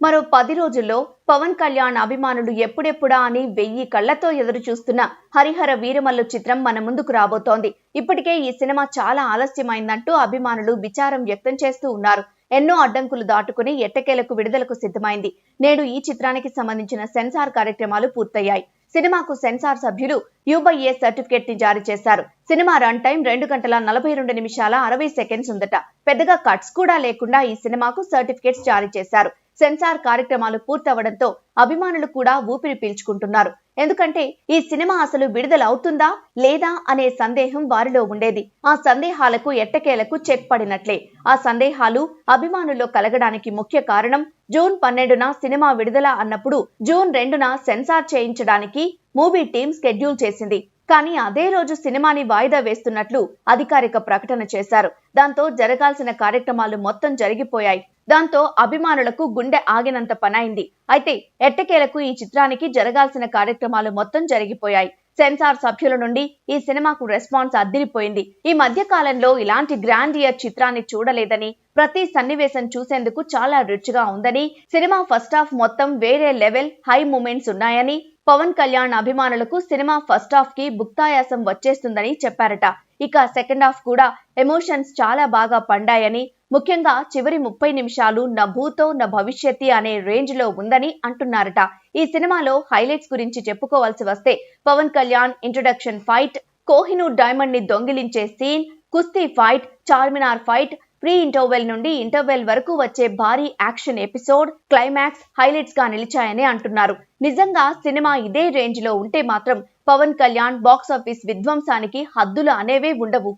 మరో పది రోజుల్లో పవన్ కళ్యాణ్ అభిమానులు ఎప్పుడెప్పుడా అని వెయ్యి కళ్ళతో ఎదురు చూస్తున్న హరిహర వీరమల్లు చిత్రం మన ముందుకు రాబోతోంది. ఇప్పటికే ఈ సినిమా చాలా ఆలస్యమైందంటూ అభిమానులు విచారం వ్యక్తం చేస్తూ ఉన్నారు. ఎన్నో అడ్డంకులు దాటుకుని ఎట్టకేలకు విడుదలకు సిద్ధమైంది. నేడు ఈ చిత్రానికి సంబంధించిన సెన్సార్ కార్యక్రమాలు పూర్తయ్యాయి. సినిమాకు సెన్సార్ సభ్యులు యూబైఏ సర్టిఫికేట్ని జారీ చేశారు. సినిమా రన్ టైం రెండు గంటల నలభై రెండు నిమిషాల అరవై సెకండ్స్ ఉందట. పెద్దగా కట్స్ కూడా లేకుండా ఈ సినిమాకు సర్టిఫికేట్స్ జారీ చేశారు. సెన్సార్ కార్యక్రమాలు పూర్తవడంతో అభిమానులు కూడా ఊపిరి పీల్చుకుంటున్నారు. ఎందుకంటే ఈ సినిమా అసలు విడుదల అవుతుందా లేదా అనే సందేహం వారిలో ఉండేది. ఆ సందేహాలకు ఎట్టకేలకు చెక్ పడినట్లే ఆ సందేహాలు అభిమానుల్లో కలగడానికి ముఖ్య కారణం జూన్ పన్నెండున సినిమా విడుదల అన్నప్పుడు జూన్ రెండున సెన్సార్ చేయించడానికి మూవీ టీం షెడ్యూల్ చేసింది. కానీ అదే రోజు సినిమాని వాయిదా వేస్తున్నట్లు అధికారిక ప్రకటన చేశారు. దాంతో జరగాల్సిన కార్యక్రమాలు మొత్తం జరిగిపోయాయి. దాంతో అభిమానులకు గుండె ఆగినంత పనైంది. అయితే ఎట్టకేలకు ఈ చిత్రానికి జరగాల్సిన కార్యక్రమాలు మొత్తం జరిగిపోయాయి. సెన్సార్ సభ్యుల నుండి ఈ సినిమాకు రెస్పాన్స్ అద్దిరిపోయింది. ఈ మధ్య కాలంలో ఇలాంటి గ్రాండ్ ఇయర్ చిత్రాన్ని చూడలేదని ప్రతి సన్నివేశం చూసేందుకు చాలా రుచిగా ఉందని సినిమా ఫస్ట్ హాఫ్ మొత్తం వేరే లెవెల్ హై మూమెంట్స్ ఉన్నాయని పవన్ కళ్యాణ్ అభిమానులకు సినిమా ఫస్ట్ హాఫ్కి బుక్తాయాసం వచ్చేస్తుందని చెప్పారట. ఇక సెకండ్ హాఫ్ కూడా ఎమోషన్స్ చాలా బాగా పండాయని ముఖ్యంగా చివరి ముప్పై నిమిషాలు నా భూతో నా భవిష్యత్తి అనే రేంజ్లో ఉందని అంటున్నారట. ఈ సినిమాలో హైలైట్స్ గురించి చెప్పుకోవాల్సి వస్తే పవన్ కళ్యాణ్ ఇంట్రొడక్షన్ ఫైట్ కోహినూర్ డైమండ్ని దొంగిలించే సీన్ కుస్తీ fight Charminar fight pre interval నుండి ఇంటర్వెల్ వరకు వచ్చే భారీ యాక్షన్ ఎపిసోడ్ క్లైమాక్స్ హైలైట్స్గా నిలిచాయని అంటున్నారు. నిజంగా సినిమా ఇదే రేంజ్లో ఉంటే మాత్రం పవన్ కళ్యాణ్ బాక్స్ ఆఫీస్ విధ్వంసానికి హద్దులు అనేవే ఉండవు.